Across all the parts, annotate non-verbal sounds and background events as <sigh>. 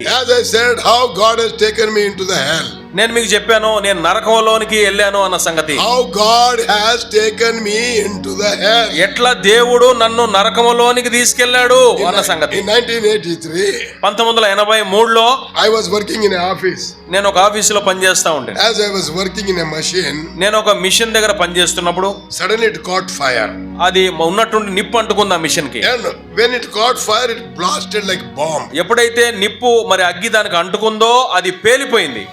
As I said, how God has taken me into the hell. నేను మీకు చెప్పాను నేను నరకంలోనికి వెళ్ళాను అన్న సంగతి How God has taken me into the hell. ఎట్లా దేవుడు నన్ను నరకములోనికి తీసుకెళ్ళాడు అన్న సంగతి In 1983, పంతొమ్మిది వందల ఎనభై మూడులో I was working in an office. నేను ఒక ఆఫీసులో పనిచేస్తా ఉంటే As I was working in a machine, నేను ఒక మిషన్ దగ్గర పనిచేస్తున్నప్పుడు suddenly it caught fire. అది ఉన్నటువంటి నిప్పు అంటుకుంది ఆ మిషన్కి when it caught fire, it blasted like bomb. ఎప్పుడైతే నిప్పు మరి అగ్గి దానికి అంటుకుందో అది పేలిపోయింది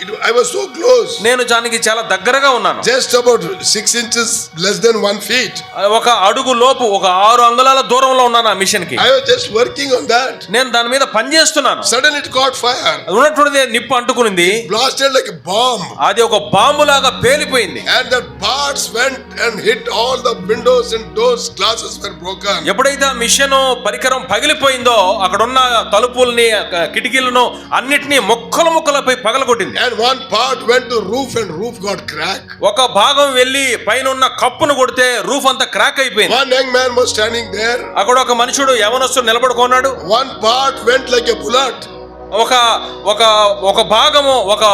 I was so close. నేను దానికి చాలా దగ్గరగా ఉన్నాను Just about six inches less than one feet. ఒక అడుగు లోపు ఒక ఆరు అంగుళాల దూరంలో ఉన్నాను ఆ మిషన్కి I was just working on that. నేను దాని మీద పనిచేస్తున్నాను Suddenly it caught fire. అది ఉన్నటువంటిది నిప్పు అంటుకునింది Blasted like a bomb. అది ఒక బాంబు లాగా పేలిపోయింది And the parts went and hit all the windows and doors. Glasses were broken. ఎప్పుడైతే ఆ మిషన్ పరికరం పగిలిపోయిందో అక్కడ ఉన్న తలుపుల్ని కిటికీలను అన్నిటినీ మొక్కలు మొక్కలపై పగలగొట్టింది And one part went to roof and roof got cracked. ఒక భాగం వెళ్ళి పైన ఉన్న కప్పును కొడితే రూఫ్ అంతా క్రాక్ అయిపోయింది One young man was standing there. అక్కడ ఒక మనుషుడు యవనస్తుడు నిలబడుకున్నాడు One part went like a bullet. ఒక ఒక ఒక భాగము ఒక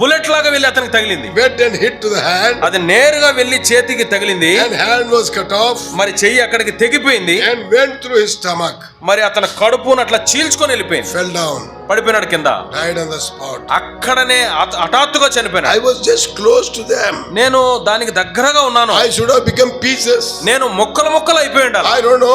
బుల్లెట్ లాగా వెళ్ళి అతనికి తగిలింది. Bet and hit the hand అది నేరుగా వెళ్ళి చేతికి తగిలింది. And hand was cut off మరి చెయ్యి అక్కడికి తెగిపోయింది. And went through his stomach మరి అతను కడుపున అట్లా చీల్చుకొని వెళ్ళిపోయింది. ఫెల్ డౌన్ పడిపోయినాడు కింద. డైడ్ ఆన్ ద స్పాట్ అక్కడనే హఠాత్తుగా చనిపోయాను I was just close to them నేను దానికి దగ్గరగా ఉన్నాను. ఐ షుడ్ హావ్ బికమ్ నేను ముక్కలు మొక్కలు అయిపోయి ఉండాలి. I don't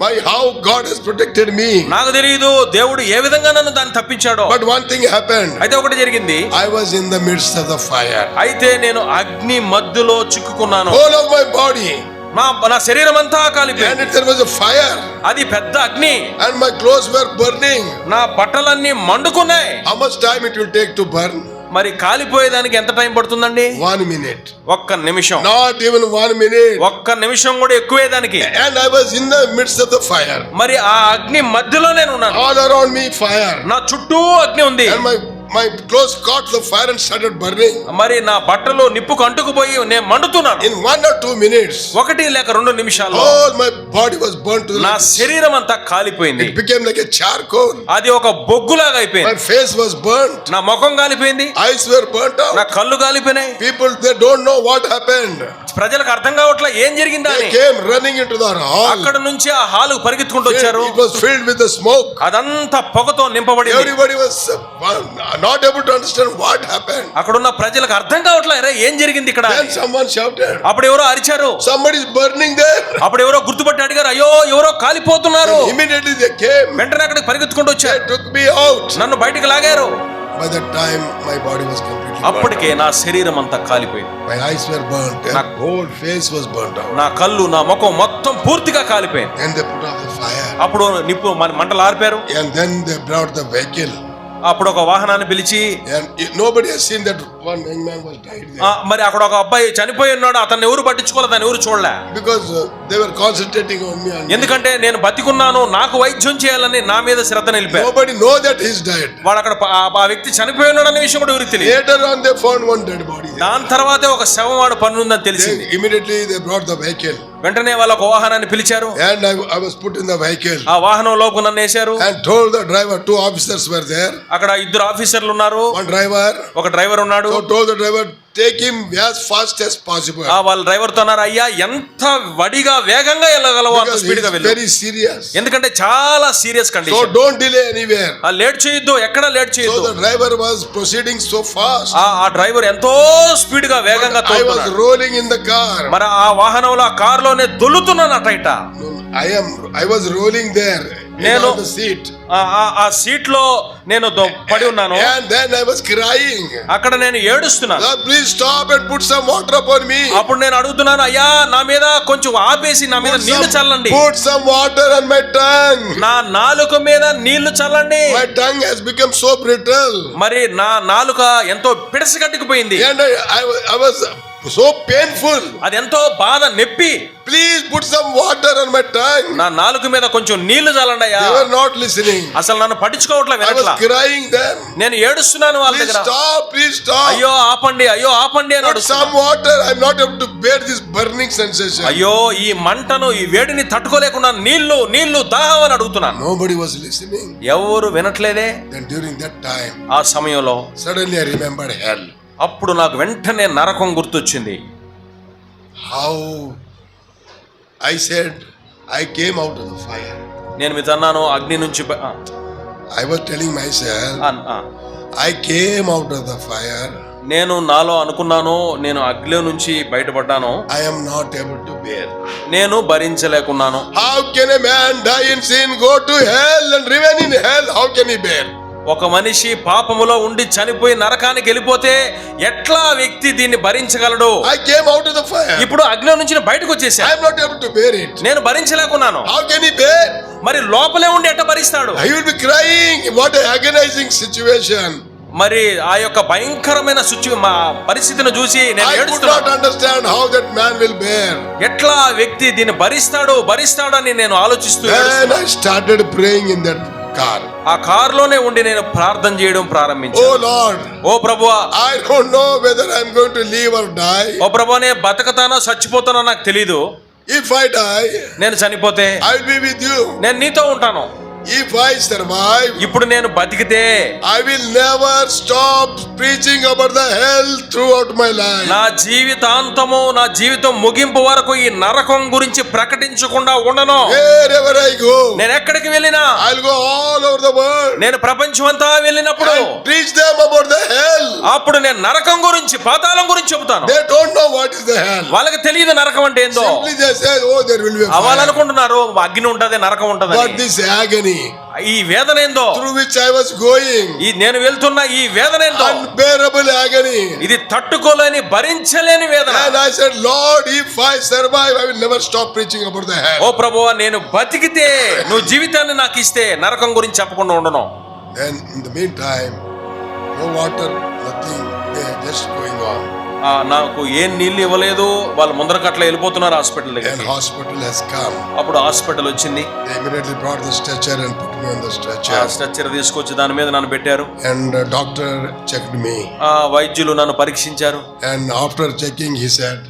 my how God has protected me. నాకు తెలియదు దేవుడు ఏ విధంగా నన్ను దాన్ని తప్పించాడో But one thing happened. అయితే ఒకటి జరిగింది I was in the midst of the fire. అయితే నేను అగ్ని మధ్యలో చిక్కుకున్నాను Whole of my body. నా నా శరీరం అంతా కాలిపోయింది it, there was a fire. అది పెద్ద అగ్ని And my clothes were burning. నా బట్టలన్నీ మండుకున్నాయి How much time it will take to burn? మరి కాలిపోయేదానికి ఎంత టైం పడుతుందండి? వన్ మినిట్ ఒక్క నిమిషం. నాట్ ఈవెన్ వన్ మినిట్ ఒక్క నిమిషం కూడా ఎక్కువే దానికి and I in the midst of the fire మరి ఆ అగ్ని మధ్యలో నేను ఉన్నాను. ఆల్ అరౌండ్ మీ ఫైర్ నా చుట్టూ అగ్ని ఉంది. My clothes caught the fire and started burning మరి నా బట్టలు నిప్పు కంటుకుపోయి నేను మండుతున్నాను. In one or two minutes ఒకటి లేక రెండు నిమిషాలు all my body was burn to నా శరీరం అంతా కాలిపోయింది. It became like a charcoal అది ఒక బొగ్గులాగా అయిపోయింది. మై ఫేస్ వాస్ బర్న్ నా ముఖం కాలిపోయింది. ఐస్ వేర్ బర్న్ అవుట్ నా కళ్ళు కాలిపోయినాయి. People they don't know what happened ప్రజలకు అర్థం కావట్లే ఏం జరిగిందా అని. Came running into the hall అక్కడ నుంచి ఆ హాల్ పరిగెత్తుకుంటూ వచ్చారు. It was filled with the smoke అదంతా పొగతో నింపబడింది. Everybody was not able to understand what happen అక్కడ ఉన్న ప్రజలకు అర్థం కావట్లేరా ఏం జరిగింది ఇక్కడ? దెన్ సమ్వన్ అప్పుడు ఎవరో అరిచారు. సంబడీస్ బర్నింగ్ దేర్ అప్పుడు ఎవరో గుర్తుపట్టాడు అడిగారు అయ్యో ఎవరో కాలిపోతున్నారు. ఇమిడియట్లీ దే కేమ్ వెంటనే అక్కడికి పరిగెత్తుకుంటూ వచ్చారు. టుక్ నన్ను బయటికి లాగారు. By that time my body అప్పటికే నా శరీరం అంతా కాలిపోయింది. మై ఐస్ వర్ బర్న్డ్ నా ఫేస్ వాస్ బర్న్డ్ నా కళ్ళు నా ముఖం మొత్తం పూర్తిగా కాలిపోయింది. దెన్ అప్పుడు నిప్పు మంటలు ఆర్పారు. And then they brought the vehicle అప్పుడు ఒక వాహనాన్ని పిలిచి మరి అక్కడ ఒక అబ్బాయి చనిపోయి ఉన్నాడు అతన్ని ఎవరు పట్టించుకోలేదు అని ఎవరు చూడలేదు బికాస్ దేవర్ కాన్సన్ట్రేటింగ్ ఎందుకంటే నేను బతికున్నాను నాకు వైద్యం చేయాలని నా మీద శ్రద్ధ నిలిపే నో దట్ హిస్ డైట్ వాడు అక్కడ ఆ వ్యక్తి చనిపోయి ఉన్నాడు అనే విషయం కూడా ఎవరికి తెలియదు. Later on they found one dead body దాని తర్వాతే ఒక శవం వాడు పన్నుందని తెలిసింది. Immediately they brought the vehicle వెంటనే వాళ్ళ ఒక వాహనాన్ని పిలిచారు. అండ్ పుట్ ద వెహికల్ ఆ వాహనంలోకి నన్ను వేశారు. And told the driver two officers were there అక్కడ ఇద్దరు ఆఫీసర్లు ఉన్నారు. వన్ డ్రైవర్ ఒక డ్రైవర్ ఉన్నాడు. Told the driver take him fast as possible ఆ వాళ్ళ డ్రైవర్తో అయ్యా ఎంత వడిగా వేగంగా వెళ్ళగలవు అంత వెరీ సీరియస్ ఎందుకంటే చాలా serious condition don't delay anywhere ఆ లేట్ చేయొద్దు ఎక్కడ లేట్ చేయొద్దు. Driver was proceeding so fast ఆ ఆ డ్రైవర్ ఎంతో స్పీడ్గా వేగంగా రోలింగ్ ఇన్ ద కార్ మరి ఆ వాహనంలో ఆ కార్లోనే దొల్లుతున్నాను అట I I was rolling there నేను సీట్ ఆ సీట్లో నేను పడి ఉన్నాను. అక్కడ నేను ఏడుస్తున్నాను. Please stop and put water upon me అప్పుడు నేను అడుగుతున్నాను అయ్యా నా మీద కొంచెం ఆపేసి నా మీద నీళ్ళు చల్లండి. Put some water and my tongue నా నాలుక మీద నీళ్ళు చల్లండి. My tongue has become so brittle మరి నా నాలుక ఎంతో పిడసగట్టుకుపోయింది so painful. అది ఎంతో బాధ నెప్పి Please put some water on my tongue. నా నాలుగు మీద కొంచెం నీళ్ళు చల్లండి అయ్యా They were not listening. అసలు నన్ను పట్టించుకోవట్లే I was వినట్లా crying then. నేను ఏడుస్తున్నాను వాళ్ళ దగ్గర stop, please stop. అయ్యో ఆపండి అయ్యో ఆపండి అని some water. I'm not able to bear this burning sensation. అయ్యో ఈ మంటను ఈ వేడిని తట్టుకోలేకుండా నీళ్ళు నీళ్ళు దాహం అని అడుగుతున్నాను Nobody was listening. ఎవరు వినట్లేదే Then during that time, ఆ సమయంలో suddenly I remembered hell. అప్పుడు నాకు వెంటనే నరకం గుర్తొచ్చింది. How I said I came out of fire నేను మీతో అన్నాను అగ్ని నుంచి I was telling my I came out of the fire నేను నాలో అనుకున్నాను నేను అగ్ని నుంచి బయటపడ్డాను. I am not able to bear నేను భరించలేకున్నాను. How can a man die in sin go to hell and remain in hell how can he bear ఒక మనిషి పాపములో ఉండి చనిపోయి నరకానికి వెళ్ళిపోతే ఎట్లా వ్యక్తి దీన్ని భరించగలడు of the fire. ఇప్పుడు అగ్ని నుంచి బయటకు వచ్చేసా able to bear it. నేను భరించలేకున్నాను he bear? మరి లోపలే ఉండి ఎట్ట భరిస్తాడు be crying. What a agonizing situation. మరి ఆ యొక్క భయంకరమైన పరిస్థితిని చూసి నేను understand how that man will bear. ఎట్లా వ్యక్తి దీన్ని భరిస్తాడు భరిస్తాడని నేను ఆలోచిస్తూ Then ఏడుస్తున్నాను. I started praying car. ఆ కార్లోనే ఉండి నేను ప్రార్థన చేయడం ప్రారంభించాను. ఓ Lord I don't know whether I am live or ఓ ప్రభువా నేను బతకతానో చచ్చిపోతానో నాకు తెలియదు ఇఫ్ ఐ నేను చనిపోతే ఐ విల్ బి విత్ నేను నీతో ఉంటాను. ఇఫ్ ఐ సర్వైవ్ ఇప్పుడు నేను బతికితే I will never stop preaching about the health throughout my life నా జీవితాంతము నా జీవితం ముగింపు వరకు ఈ నరకం గురించి ప్రకటించకుండా ఉండను. వేర్ ఎవర్ ఐ గో నేను ఎక్కడికి వెళ్ళినా I go all over the world నేను ప్రపంచం అంతా వెళ్ళినప్పుడు preach them about the hell అప్పుడు నేను నరకం గురించి పాతాళం గురించి చెబుతాను. They don't know what is వాళ్ళకి తెలియదు నరకం అంటే ఏందో. Simply just oh there will be అగ్ని ఉంటది నరకం ఉంటది బట్ దిస్ ఈ వేదన ఏందో? Through which I was going ఈ నేను వెళ్తున్న ఈ వేదన ఏందో? అన్బేరబుల్ ఆగని ఇది తట్టుకోలేని భరించలేని వేదన. And I said Lord if I survive I will never stop preaching about the hell ఓ ప్రభువ నేను బతికితే నువ్వు జీవితాన్ని నాకు ఇస్తే నరకం గురించి చెప్పకుండా ఉండను. Then in the mean time no water nothing they just going on నాకు ఏం నీళ్ళు ఇవ్వలేదు వాళ్ళు ముందర కట్ల వెళ్ళిపోతున్నారు హాస్పిటల్ హాస్పిటల్ అప్పుడు హాస్పిటల్ వచ్చింది. స్ట్రక్చర్ తీసుకొచ్చి దాని మీద నన్ను పెట్టారు. అండ్ డాక్టర్ చెక్ మీ వైద్యులు నన్ను పరీక్షించారు. And after checking he said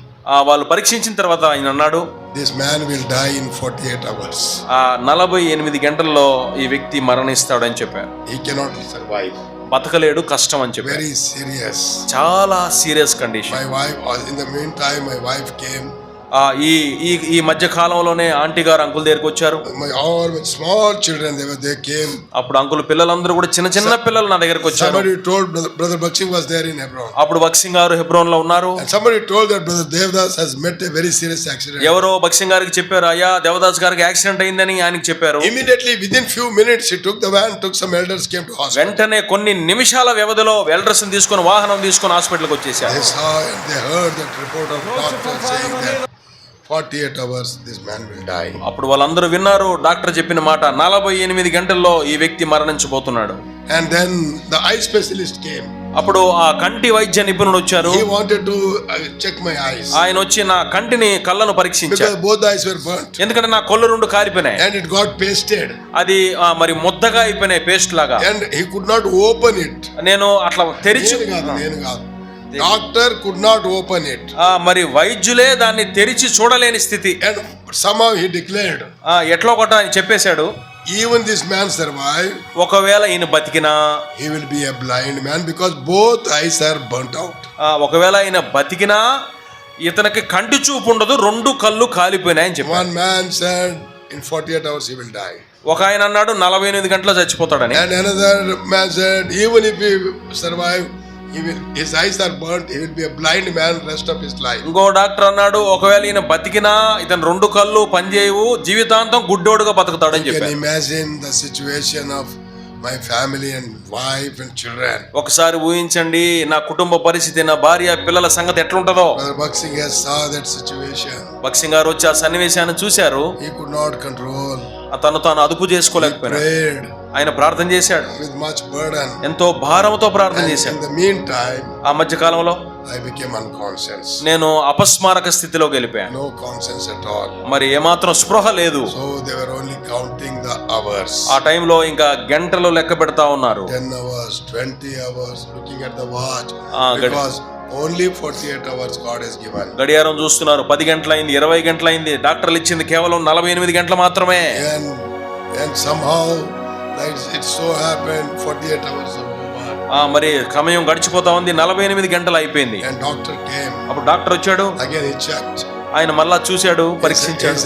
వాళ్ళు పరీక్షించిన తర్వాత ఆయన అన్నాడు this man will die in 48 hours ఆ 48 గంటల్లో ఈ వ్యక్తి మరణిస్తాడు అని చెప్పారు. హి కెనాట్ సర్వైవ్ బతకలేడు కష్టం అని చెప్పి. వెరీ సీరియస్ చాలా serious condition. My wife in the main time my wife came ఈ ఈ ఈ మధ్య కాలంలోనే ఆంటీ గారు అంకుల్ దగ్గరికి వచ్చారు. స్మాల్ చిల్డ్రన్ అప్పుడు అంకుల్ పిల్లలందరూ కూడా చిన్న చిన్న పిల్లలు నా దగ్గరకు వచ్చారు. Brother Bakht Singh was there in Hebron అప్పుడు బక్సింగ్ గారు హెబ్రోన్లో ఉన్నారు somebody told that brother Devadas has met very serious accident ఎవరో బక్సింగ్ గారికి చెప్పారు అయ్యా దేవదాస్ గారికి యాక్సిడెంట్ అయిందని ఆయన చెప్పారు. Immediately within few minutes took the van took some elders వెంటనే కొన్ని నిమిషాల వ్యవధిలో ఎల్డర్స్ని తీసుకొని వాహనం తీసుకొని హాస్పిటల్కి వచ్చేసారు 48 hours this man will die. అప్పుడు వాళ్ళందరూ విన్నారు డాక్టర్ చెప్పిన మాట నలభై ఎనిమిది గంటల్లో ఈ వ్యక్తి మరణించబోతున్నాడు. And then the eye specialist came. అప్పుడు ఆ కంటి వైద్య నిపుణుడు వచ్చారు. Wanted to uh, check my eyes. ఆయన వచ్చి నా కంటిని కళ్ళను పరీక్షించారు both eyes were burnt. ఎందుకంటే నా కళ్ళు రెండు కారిపోయినాయి. And it got pasted. అది మరి ముద్దగా అయిపోయినాయి పేస్ట్ లాగా. And he could not open it. నేను అట్లా తెరిచి నేను కాదు, could not open it. ఆ, మరి వైద్యులే దాన్ని తెరిచి చూడలేని స్థితి somehow he declared, ఆ, ఎట్లా ఒకట ఆయన చెప్పేశాడు even this man survived, ఒకవేళ ఈయన బతికినా he will be a blind man because both eyes are burnt out. ఆ, ఒకవేళ ఈయన బతికినా ఇతనికి కంటి చూపు ఉండదు రెండు కళ్ళు కాలిపోయినాయని చెప్పాడు One man said, in 48 hours he will die. ఒక ఆయన అన్నాడు నలభై ఎనిమిది గంటలు చచ్చిపోతాడని And another man said, even if he survive, ఇంకో డాక్టర్ అన్నాడు ఒకవేళ ఈయన బతికినా ఇతను రెండు కళ్ళు పనిచేయవు జీవితాంతం గుడ్డోడుగా బతుకుతాడు అని of my family and wife and children ఒకసారి ఊహించండి నా కుటుంబ పరిస్థితి నా భార్య పిల్లల సంగతి ఎట్లుంటదో. Bakht Singh has saw that situation Bakht Singh garu వచ్చి ఆ సన్నివేశాన్ని చూశారు. ఈ కుడ్ నాట్ కంట్రోల్ తను తాను అదుపు చేసుకోలేకపోయాడు ఆయన ప్రార్థన చేశాడు with much burden. ఎంతో భారంతో ప్రార్థన చేశాడు in the meantime, ఆ మధ్య కాలంలో I became unconscious. నేను అపస్మారక స్థితిలోకి వెళ్ళిపోయాను No conscience at all. మరి ఏమాత్రం స్పృహ లేదు So they were only counting the hours. ఆ టైంలో ఇంకా గంటలు లెక్క పెడతా ఉన్నారు 10 hours, 20 hours, looking at the watch. Ah, good. because only 48 hours God has given. గడియారం చూస్తున్నారు పది గంటలైంది ఇరవై గంటలైంది డాక్టర్లు ఇచ్చింది కేవలం నలభై ఎనిమిది గంటలు మాత్రమే And, and somehow like, మరి సమయం గడిచిపోతా ఉంది. నలభై ఎనిమిది గంటలు అయిపోయింది. అప్పుడు డాక్టర్ వచ్చాడు. ఆయన మళ్ళా చూశాడు పరీక్షించాడు.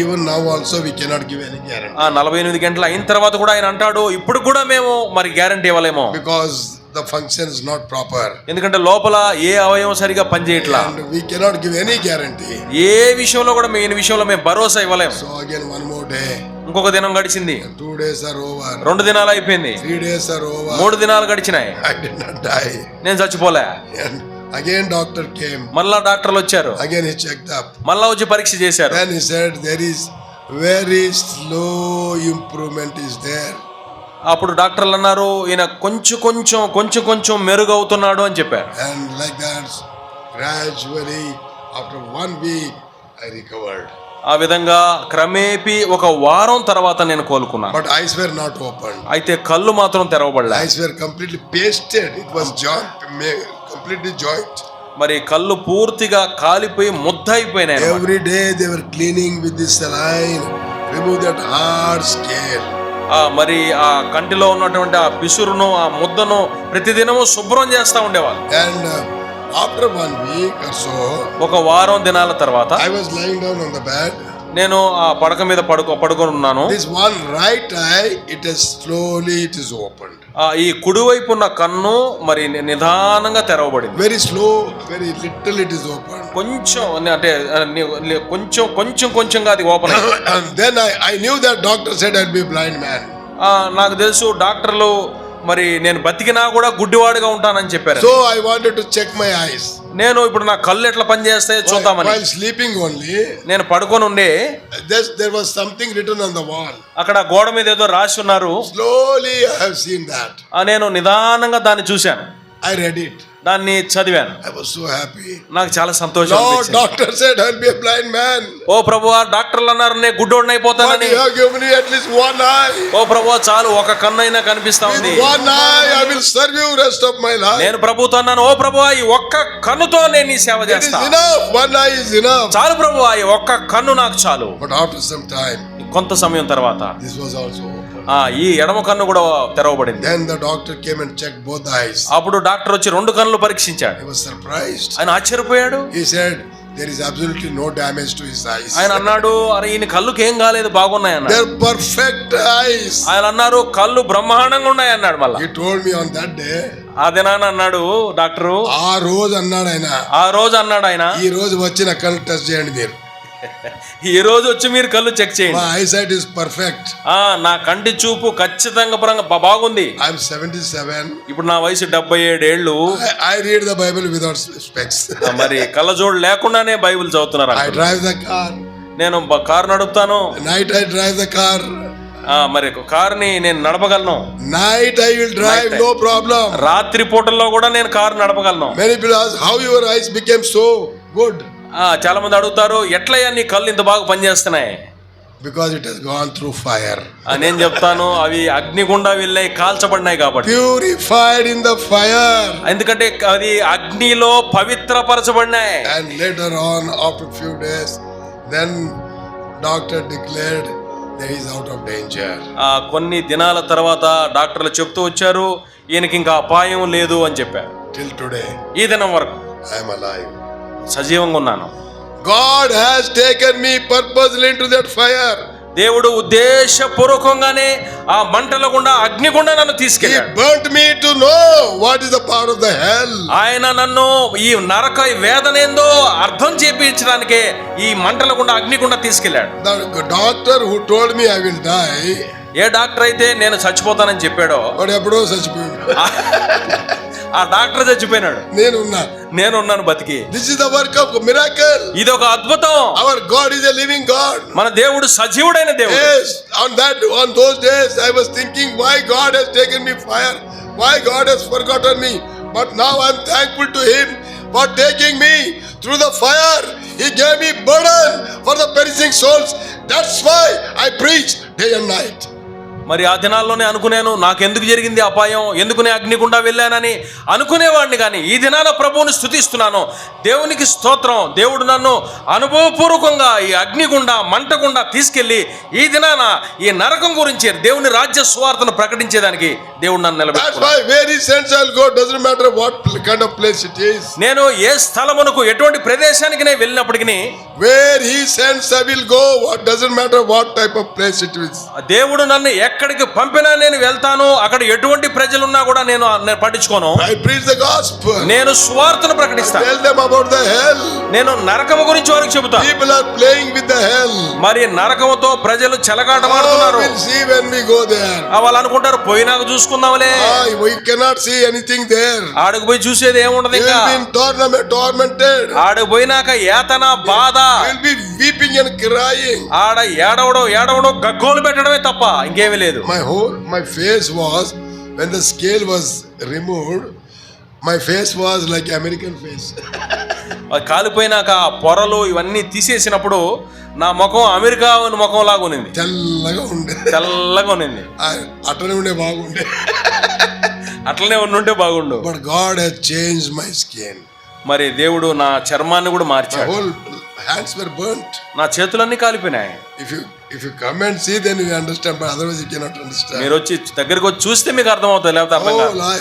Even now also we cannot give any guarantee ఆ 48 గంటల అయిన తర్వాత కూడా ఆయన అంటాడు ఇప్పుడు కూడా మేము మరి గ్యారెంటీ ఇవ్వలేము. Because the functions not proper ఎందుకంటే లోపల ఏ అవయవం సరిగా పని చేయట్లా and we cannot give any guarantee ఏ విషయంలో కూడా మేము ఈ విషయంలో మేము భరోసా ఇవ్వలేము. So again one more day ఇంకొక దినం గడిచింది days are over. రెండు దినాలు అయిపోయింది Three days are over. మూడు దినాలు గడిచినాయి. నేను చచ్చిపోలే again doctor came. మళ్ళా డాక్టర్లు వచ్చారు Again he checked up. మళ్ళా వచ్చి పరీక్ష చేశారు Then he said there is very slow improvement is there. అప్పుడు డాక్టర్లు అన్నారు ఈయన కొంచెం కొంచెం కొంచెం కొంచెం మెరుగవుతున్నాడు అని చెప్పారు And like that, gradually after one week, I recovered. ఆ విధంగా క్రమేపి ఒక వారం తర్వాత నేను కోలుకున్నా. But eyes were not open అయితే కళ్ళు మాత్రం తెరవబడలేదు eyes were completely pasted it was joint completely joint మరి కళ్ళు పూర్తిగా కాలిపోయి ముద్ద అయిపోయినాయి every day they were cleaning with this saline remove that hard scale ఆ మరి ఆ కంటిలో ఉన్నటువంటి ఆ పిసురును ఆ ముద్దను ప్రతిదినము శుభ్రం చేస్తూ ఉండేవాళ్ళు. And after one week so ఒక వారం దినాల తర్వాత I was lying down on the bed నేను ఆ పడక మీద పడుకో పడుకొని ఉన్నాను this one right I it is slowly it is open ఆ ఈ కుడి వైపు ఉన్న కన్ను మరి నిదానంగా తెరవబడింది. Very slow very little it is open కొంచెం అంటే కొంచెం కొంచెం కొంచెంగా అది open then I I knew that doctor said I be blind man నాకు తెలుసు డాక్టర్లు మరి నేను బతికినా కూడా గుడ్డివాడుగా ఉంటానని చెప్పారు. So I wanted to check my eyes నేను ఇప్పుడు నా కళ్ళు ఎట్లా పని చేస్తాయో చూద్దామని. స్లీపింగ్ ఓన్లీ నేను పడుకొని ఉండే these there was something written on the అక్కడ గోడ మీద ఏదో రాసి ఉన్నారు. Slowly I have seen that నేను నిదానంగా దాన్ని చూశాను. ఐ రెడీ ఇట్ దాన్ని చదివాను. హ్యాపీ నాకు చాలా సంతోషం లార్డ్ డాక్టర్ సెడ్ ఓ ప్రభువా డాక్టర్లు అన్నారు నే గుడ్డోడిని అయిపోతానని. You me at least one eye ఓ ప్రభువా చాలు ఒక కన్నైనా కనిపిస్తా ఉంది. One eye I will serve you rest నేను ప్రభువుతో అన్నాను ఓ ప్రభు ఈ ఒక్క కన్నుతో నేను నీ సేవ చేస్తా. వన్ ఐ చాలు ప్రభువా ఒక్క కన్ను నాకు చాలు. బట్ ఆఫ్టర్ కొంత సమయం తర్వాత ఈ ఎడమ కన్ను కూడా తెరవబడింది. Then the doctor came and checked both eyes. అప్పుడు డాక్టర్ వచ్చి రెండు కన్నులు పరీక్షించాడు. He was surprised. ఆయన ఆశ్చర్యపోయాడు. He said, There is absolutely no damage to his eyes. ఆయన అన్నాడు అరే ఈయన కళ్ళుకి ఏం కాలేదు బాగున్నాయి అన్నాడు. They're perfect eyes. ఆయన అన్నారు కళ్ళు బ్రహ్మాండంగా ఉన్నాయి అన్నాడు మళ్ళా. He told me on that day, ఆ దినాన అన్నాడు డాక్టరు. ఆ రోజు అన్నాడు ఆయన. ఆ రోజు అన్నాడు ఆయన. ఈ రోజు వచ్చి నా కళ్ళు టెస్ట్ చేయండి మీరు. ఈ రోజు వచ్చి మీరు కళ్ళు చెక్ చేయండి. మా ఐసైట్ ఇస్ పర్ఫెక్ట్ ఆ నా కంటి చూపు ఖచ్చితంగా పరంగా బా- బాగుంది. ఐఎమ్ సెవెంటీ సెవెన్ ఇప్పుడు నా వయసు డెబ్బై ఏడేళ్ళు. I read the Bible without specs ఆ, మరి కళ్ళజోడు లేకుండానే బైబిల్ చదువుతున్నారు I uncle. Drive the car నేను బ- కారు నడుపుతాను. Night I drive the car ఆ, మరి కారుని నేను నడపగలను. Night I will drive Night. No problem రాత్రి పూటల్లో కూడా నేను కారు నడపగలను. Many ask how your eyes became so good చాలా మంది అడుగుతారు ఎట్లయ్యా నీ కళ్ళు ఇంత బాగా పనిచేస్తున్నాయి? Because it has gone through fire నేను చెప్తాను అవి అగ్నిగుండా వెళ్ళాయి కాల్చబడినాయి కాబట్టి. ప్యూరిఫైడ్ ఇన్ ద ఫైర్ ఎందుకంటే అది అగ్నిలో పవిత్రపరచబడినాయి. And later on, after few days, then doctor declared that he's out of danger. ఆ, కొన్ని దినాల తర్వాత డాక్టర్లు చెప్తూ వచ్చారు ఈయనకి ఇంకా అపాయం లేదు అని చెప్పారు. Till today, ఈ దినం వరకు. Am alive. సజీవంగా ఉన్నాను God has taken me purposely into that fire. దేవుడు ఉద్దేశపూర్వకంగానే ఆ మంటల గుండా అగ్ని గుండా నన్ను తీసుకెళ్ళాడు me to know what is the power of the hell. ఆయన నన్ను ఈ నరక వేదన ఏందో అర్థం చేపించడానికే ఈ మంటల గుండా అగ్ని గుండా తీసుకెళ్ళాడు doctor who told me I will die, ఏ డాక్టర్ అయితే నేను చచ్చిపోతానని చెప్పాడో వాడు ఎప్పుడో చచ్చిపోయాడు ఆ డాక్టర్ చచ్చిపోయినాడు నేనున్నా నేనున్నాను బతికి this is the work of miracle ఇది ఒక అద్భుతం our God is a living God మన దేవుడు సజీవుడైన దేవుడు Yes, on that on those days I was thinking why God has taken me fire, why God has forgotten me. But now I'm thankful to Him. for taking me through the fire. He gave me burden for the perishing souls. That's why I preach day and night. మరి ఆ దినాల్లోనే అనుకున్నాను నాకెందుకు జరిగింది అపాయం ఎందుకు నేను అగ్నిగుండా వెళ్ళానని అనుకునేవాడిని కానీ ఈ దినాన ప్రభువుని స్థుతిస్తున్నాను దేవునికి స్తోత్రం. దేవుడు నన్ను అనుభవపూర్వకంగా ఈ అగ్నిగుండా మంటగుండా తీసుకెళ్ళి ఈ దినాన ఈ నరకం గురించి దేవుని రాజ్య స్వార్థను ప్రకటించేదానికి దేవుడు నన్ను is. నేను ఏ స్థలమునకు ఎటువంటి ప్రదేశానికి నేను వెళ్ళినప్పటికీ where he sends I will go what doesn't matter what type of place it is దేవుడు నన్ను ఎక్కడికి పంపినా నేను వెళ్తాను. అక్కడ ఎటువంటి ప్రజలు ఉన్నా కూడా నేను పట్టించుకోను. ఐ ప్రీచ్ ద గాస్పెల్ నేను స్వార్థను ప్రకటిస్తాను. Tell them about the hell నేను నరకము గురించి వారికి చెబుతాను. People are playing with the hell మరి నరకముతో ప్రజలు చలగాట ఆడుతున్నారు will see when we go there అవలా అనుకుంటారు పోయినా చూసుకుందాంలే. I we cannot see anything there ఆడికి పోయి చూసేది ఏముండదు ఇంకా. టోర్నమెంట్ టోర్మెంటెడ్ పోయినాక ఏతన బాధ We'll be weeping and crying. ఆడ ఏడవడం ఏడవడం గగ్గోలు పెట్టడమే తప్ప ఇంకేమీ లేదు. Whole my face was when the scale was removed. My face was like American face. <laughs> అది కాలిపోయినాక పొరలు ఇవన్నీ తీసేసినప్పుడు నా ముఖం అమెరికా ముఖం లాగా ఉన్నింది. తెల్లగా ఉండే. తెల్లగా ఉన్నింది. <laughs> అట్లనే ఉండే బాగుండే. <laughs> అట్లనే ఉండుంటే బాగుండు. But God has change my skin మరి దేవుడు నా చర్మాన్ని కూడా మై మార్చాడు. హోల్ హ్యాండ్స్ వర్ బర్nt నా చేతులన్నీ కాలిపోయినాయి. If you if you come and see then you understand but otherwise you cannot understand మీరు వచ్చి దగ్గరికి వచ్చి చూస్తే మీకు అర్థమవుతుంది లేకపోతే అర్థం కాదు. I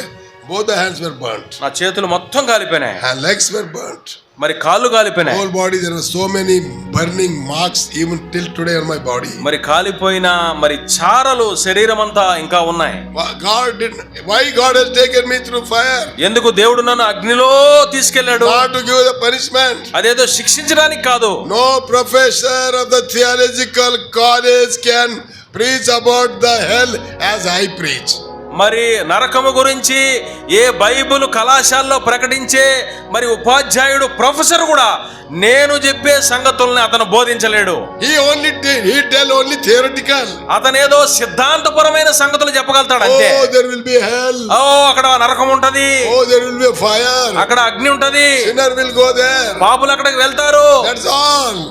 both the hands were burnt నా చేతులు మొత్తం కాలిపోయినాయి and legs were burnt మరి కాళ్ళు కాలిపోయినాయి whole body there were so many burning marks even till today on my body మరి కాలిపోయిన మరి చారలు శరీరం అంతా ఇంకా ఉన్నాయి Why- god did why god has taken me through fire ఎందుకు దేవుడు నన్ను అగ్నిలో తీసుకెళ్ళాడు not to give the punishment అదేదో శిక్షించడానికి కాదు no professor of the theological college can preach about the hell as i preach మరి నరకము గురించి ఏ బైబిల్ కళాశాలలో ప్రకటించే మరి ఉపాధ్యాయుడు ప్రొఫెసర్ కూడా నేను చెప్పే సంగతుల్ని అతను బోధించలేడు. He tell only theoretical. అతనేదో సిద్ధాంతపరమైన సంగతులు చెప్పగలుగుతాడు అంతే. Oh there will be hell. ఓ అక్కడ నరకం ఉంటది. Oh be a fire. అక్కడ అగ్ని ఉంటది. Sinner will go there. పాపులు అక్కడికి వెళ్తారు.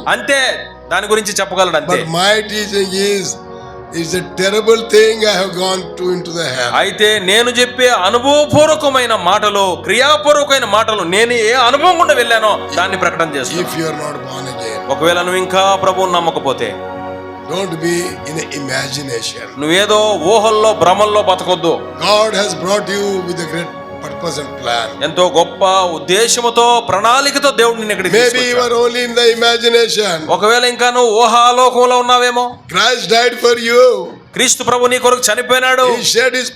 అంతే. దాని గురించి చెప్పగలడు అంతే. But my teaching is is a terrible thing I have gone to into the hell. అయితే నేను చెప్పే అనుభవపూర్వకమైన మాటలు క్రియాపూర్వకమైన మాటలు నేను ఏ అనుభవం గుండా వెళ్ళానో దాన్ని ప్రకటన చేస్తాను If you are not born again, ఒకవేళ నువ్వు ఇంకా ప్రభువుని నమ్మకపోతే don't be in imagination. నువ్వేదో ఊహల్లో భ్రమల్లో బతకొద్దు God has brought you with a purpose plan ఎంతో గొప్ప ఉద్దేశముతో ప్రణాళికతో దేవుడు నిన్న ఇక్కడికి maybe you are in the imagination ఒకవేళ ఇంకా నువ్వు ఊహాలోకంలో ఉన్నావేమో? క్రైస్ట్ డైడ్ ఫర్ యు క్రీస్తు ప్రభు నీ కొరకు చనిపోయినాడు. హి షెడ్ హిస్